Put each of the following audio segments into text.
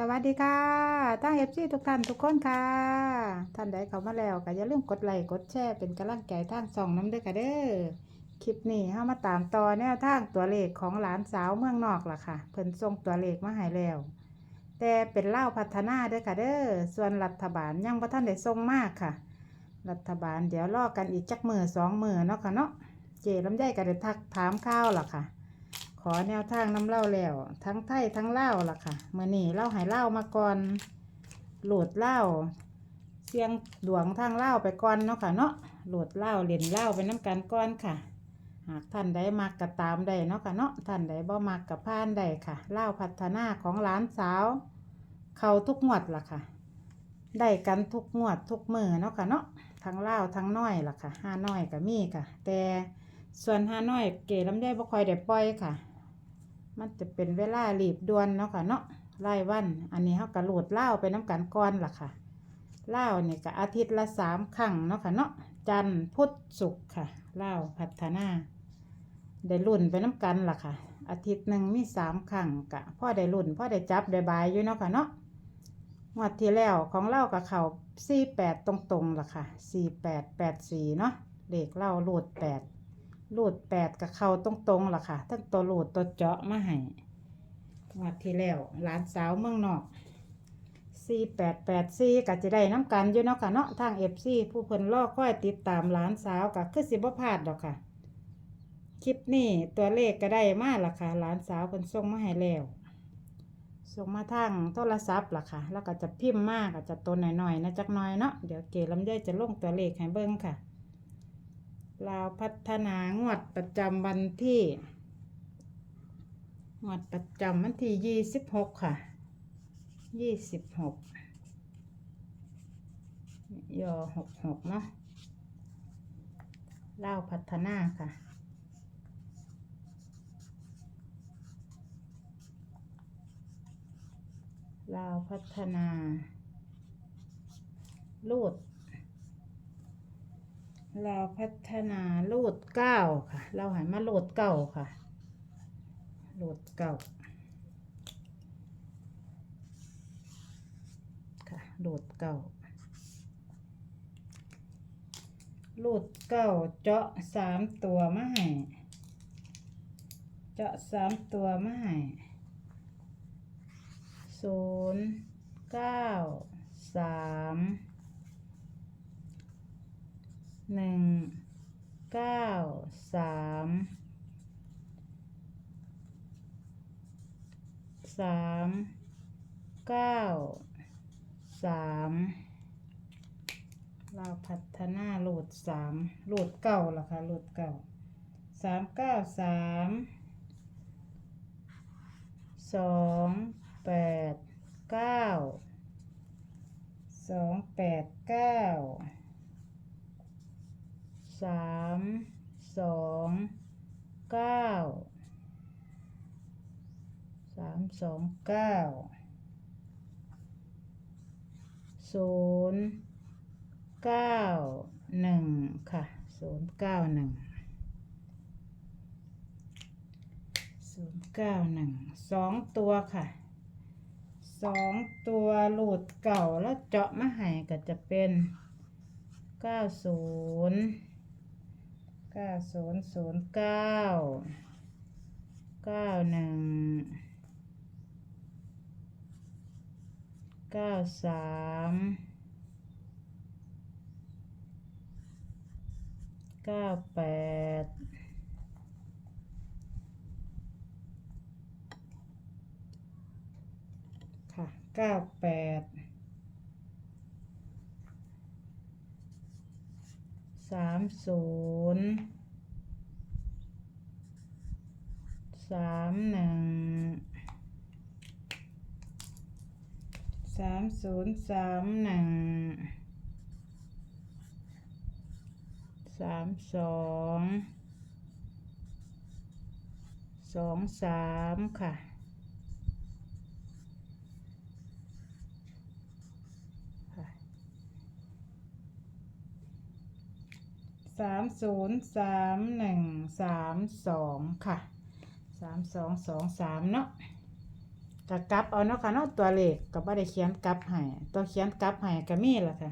สวัสดีค่ะตั้งเอฟซีทุกท่านทุกคนค่ะ ท่านใดเข้ามาแล้วก็อย่าลืมกดไลค์กดแชร์เป็นกำลังใจทางส่องน้ำเด้อค่ะเด้อ คลิปนี้เฮามาตามต่อแนวทางตัวเลขของหลานสาวเมืองนอกล่ะค่ะ เพิ่นส่งตัวเลขมาให้แล้ว แต่เป็นเล่าพัฒนาเด้อค่ะเด้อ ส่วนรัฐบาลยังบ่ทันได้ส่งมากค่ะ รัฐบาลเดี๋ยวรอกันอีกจักมือสองมือเนาะค่ะเนาะ เจลำไยก็ได้ทักถามข้าวล่ะค่ะ ขอแนวทางน้ำเล่าแล้ว ทั้งไทยทั้งเล่าล่ะค่ะเมื่อนี้เล่าให้เล่ามาก่อนโหลดเล่าเสียงดวงทางเล่าไปก่อนเนาะค่ะเนาะโหลดเล่าเล่นเล่าไปน้ำกันก่อนค่ะ หากท่านใดมักกะตามได้เนาะค่ะเนาะท่านใดบ่มักกะพานได้ค่ะเล่าพัฒนาของหลานสาว เขาทุกงวดล่ะค่ะ ได้กันทุกงวดทุกมือเนาะค่ะเนาะทั้งเล่าทั้งน้อยล่ะค่ะห้าน้อยก็มีค่ะ แต่ส่วนห้าน้อยเก๋ลำไยบ่ค่อยได้ปล่อยค่ะ มันจะเป็นเวลารีบด่วนเนาะค่ะเนาะรายวัน อันนี้เขากระโหลดเล่าไปน้ำกันก่อนล่ะค่ะเล่าวนี่ยก็อาทิตย์ละสามครั้งเนาะค่ะเนาะจันทร์พุธศุกร์ค่ะเล่าพัฒนา ได้รุ่นไปน้ำกันล่ะค่ะ อาทิตย์หนึ่งมีสามครั้งกะพ่อได้รุ่นพ่อได้จับได้บายอยู่เนาะค่ะเนาะงวดที่แล้วของเล่ากับเขาสี่แปดตรงๆล่ะค่ะสี่แปดแปดสี่เนาะเด็กเล่าโหลดแปด รูดแปดกับเขาตรงๆล่ะค่ะทั้งตัวรูดตัวเจาะมาให้งวดที่แล้วหลานสาวเมืองนอกสี่แปดแปดสี่ก็จะได้น้ำกันอยู่เนาะค่ะเนาะทางเอฟซีผู้เพิ่นรอค่อยติดตามหลานสาวก็คือสิบ่พลาดดอกค่ะ คลิปนี้ตัวเลขก็ได้มาล่ะค่ะหลานสาวเพิ่นส่งมาให้แล้วส่งมาทางโทรศัพท์ล่ะค่ะ แล้วก็จะพิมพ์มากก็จะตัวหน่อยๆนะจักหน่อยเนาะเดี๋ยวเกลำไยจะลงตัวเลขให้เบิ่งค่ะ ลาวพัฒนางวดประจำวันที่ งวดประจำวันที่ยี่สิบหกค่ะยี่สิบหกยอหกหกเนาะลาวพัฒนาค่ะลาวพัฒนาลูด เราพัฒนาโหลดเก้าค่ะ เราหันมาโหลดเก่าค่ะโหลดเก่าค่ะโหลดเก่าโหลดเก้าเจาะสามตัวมาให้เจาะสามตัวมาให้ศูนย์เก้าสาม หนึ่งเก้าสามสามเก้าสามเราพัฒนาโหลดสามโหลดเก่าล่ะค่ะโหลดเก่าสามเก้าสามสองแปดเก้าสองแปดเก้า สามสองเก้าสามสองเก้าศูนย์เก้าหนึ่งค่ะศูนย์เก้าหนึ่งศูนย์เก้าหนึ่งสองตัวค่ะสองตัวหลุดเก่าแล้วเจาะมาให้ก็จะเป็นเก้าศูนย์ เก้าศูนย์ศูนย์เก้าเก้าหนึ่งเก้าสามเก้าแปดค่ะเก้าแปด สามศูนย์สามหนึ่งสามศูนย์สามหนึ่งสามสองสองสามค่ะ สามศูนย์สามหนึ่งสามสองค่ะสามสองสองสามเนาะก็กลับเอาเนาะค่ะเนาะตัวเลขก็บ่ได้เขียนกลับให้ตัวเขียนกลับให้ก็มีล่ะค่ะ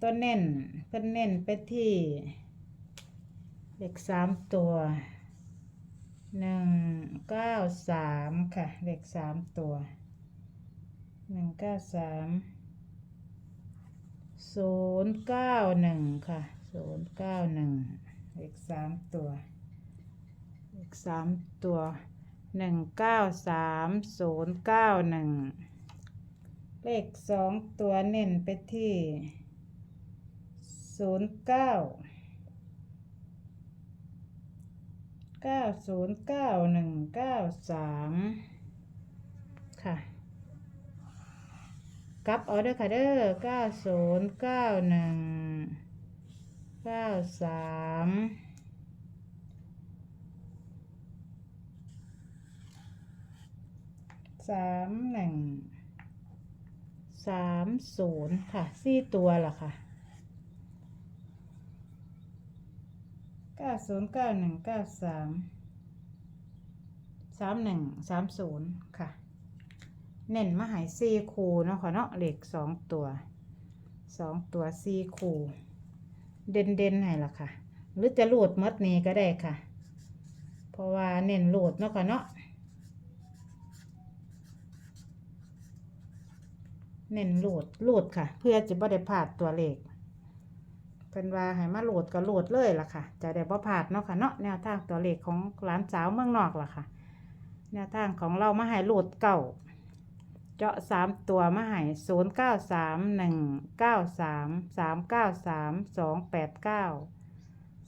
ตัวเน้นเพิ่นเน้นไปที่เลขสามตัวหนึ่งเก้าสามค่ะ เลขสามตัวหนึ่งเก้าสามศูนย์เก้าหนึ่งค่ะ ศูนย์เก้าหนึ่งเลขสามตัวเลขสามตัวหนึ่งเก้าสามศูนย์เก้าหนึ่งเลขสองตัวเน้นไปที่ศูนย์เก้าเก้าศูนย์เก้าหนึ่งเก้าสามค่ะกลับเอเด้อค่ะเด้อเก้าศูนย์เก้าหนึ่ง เก้าสามสามหนึ่งสามศูนย์ค่ะสี่ตัวล่ะค่ะเก้าศูนย์เก้าหนึ่งเก้าสามสามหนึ่งสามศูนย์ค่ะ เน้นมาหายซีคูเนาะค่ะเนาะเหล็กสองตัวสองตัวซีคู เด่นเด่นให้ละค่ะ หรือจะโหลดมัดนี้ก็ได้ค่ะ เพราะว่าเน้นโหลดเนาะค่ะเนาะเน้นโหลดโหลดค่ะ เพื่อจะบ่ได้พลาดตัวเลขเพิ่นว่าให้มาโหลดก็โหลดเลยล่ะค่ะ จะได้บ่พลาดเนาะค่ะเนาะแนวทางตัวเลขของหลานสาวเมืองนอกล่ะค่ะ แนวทางของเรามาให้โหลดเก่า เจาะสามตัวมาให้ศูนย์เก้าสามหนึ่งเก้าสามสามเก้าสามสองแปดเก้า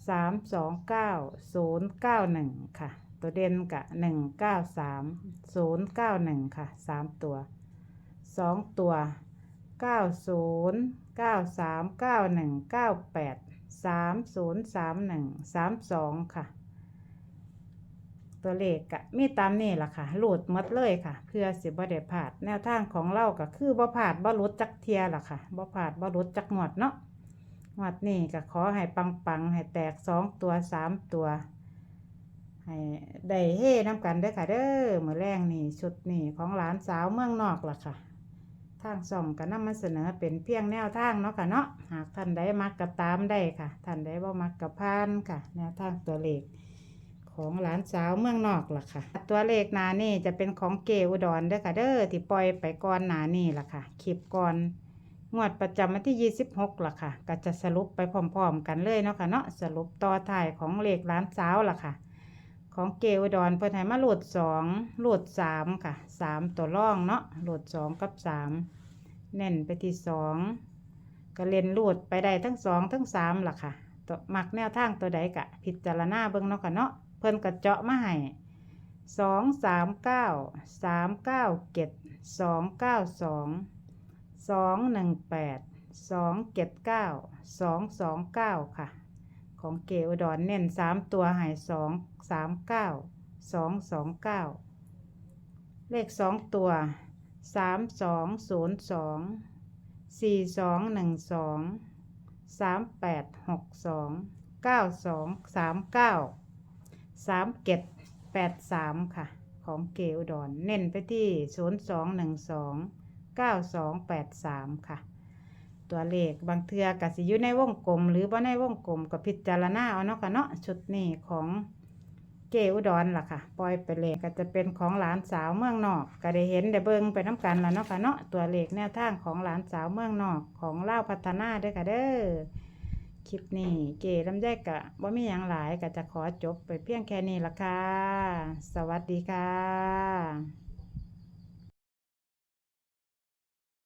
สามสองเก้าศูนย์เก้าหนึ่งค่ะ ตัวเด่นกะหนึ่งเก้าสามศูนย์เก้าหนึ่งค่ะสามตัวสองตัวเก้าศูนย์เก้าสามเก้าหนึ่งเก้าแปดสามศูนย์สามหนึ่งสามสองค่ะ ตัวเลขกะมีตามนี่ล่ะค่ะหลุดหมดเลยค่ะ เพื่อสิบ่ได้พลาดแนวทางของเราก็คือบ่พลาดบ่หลุดจักเทียล่ะค่ะบ่พลาดบ่หลุดจักหมดเนาะหมดนี่ก็ขอให้ปังๆให้แตกสองตัวสามตัวให้ได้เฮ่น้ำกันเด้อค่ะเด้อมือแรงนี่ชุดนี่ของหลานสาวเมืองนอกล่ะค่ะ ทางส่องก็นำมาเสนอเป็นเพียงแนวทางเนาะค่ะเนาะหากท่านใดมักก็ตามได้ค่ะท่านใดบ่มักก็ผ่านค่ะ แนวทางตัวเลข ของหลานสาวเมืองนอกล่ะค่ะ ตัวเลขหนานี่จะเป็นของเกอุดรเด้อค่ะ เด้อที่ปล่อยไปก่อนหนานี่ล่ะค่ะคลิปก่อนงวดประจำวันที่ 26ล่ะค่ะ ก็จะสรุปไปพร้อมๆ กันเลยเนาะค่ะเนาะสรุปต่อท้ายของเลขหลานสาวล่ะค่ะ ของเกอุดรเพิ่นให้มาโหลดสองโหลดสามค่ะสามตัวร่องเนาะโหลดสองกับสามเน้นไปที่สองก็เล่นโหลดไปได้ทั้งสองทั้งสามล่ะค่ะตัวมักแนวทางตัวใดกะ พิจารณาเบิ่งเนาะค่ะเนาะ พิ่นก็เจาะมาให้สองสามเก้าสามเก้าเจ็ดสองเก้าสองสองหนึ่งแปดสองเจ็ดเก้าสองสองเก้าค่ะ ของเกอุดรเน้นสามตัวหายสองสามเก้าสองสองเก้าเลขสองตัวสามสองศูนย์สองสี่สองหนึ่งสองสามแปดหกสองเก้าสองสามเก้า สามเจ็ดแปดสามค่ะ ของเกอุดรเน้นไปที่ศูนย์สองหนึ่งสองเก้าสองแปดสามค่ะ ตัวเลขบางเทือกสิอยู่ในวงกลม หรือบ่ในวงกลมก็พิจารณาเอาเนาะค่ะเนาะชุดนี้ของเจอุดรล่ะค่ะ ปล่อยไปเลยก็จะเป็นของหลานสาวเมืองนอก ก็ได้เห็นได้เบิ่งไปน้ำกันแล้วเนาะค่ะเนาะตัวเลขแนวทางของหลานสาวเมืองนอกของเล่าพัฒนาเด้วยค่ะเด้อ คลิปนี้เก๋ลำไยกะบ่มีอยังหลายก็จะขอจบไปเพียงแค่นี้ละค่ะ สวัสดีค่ะ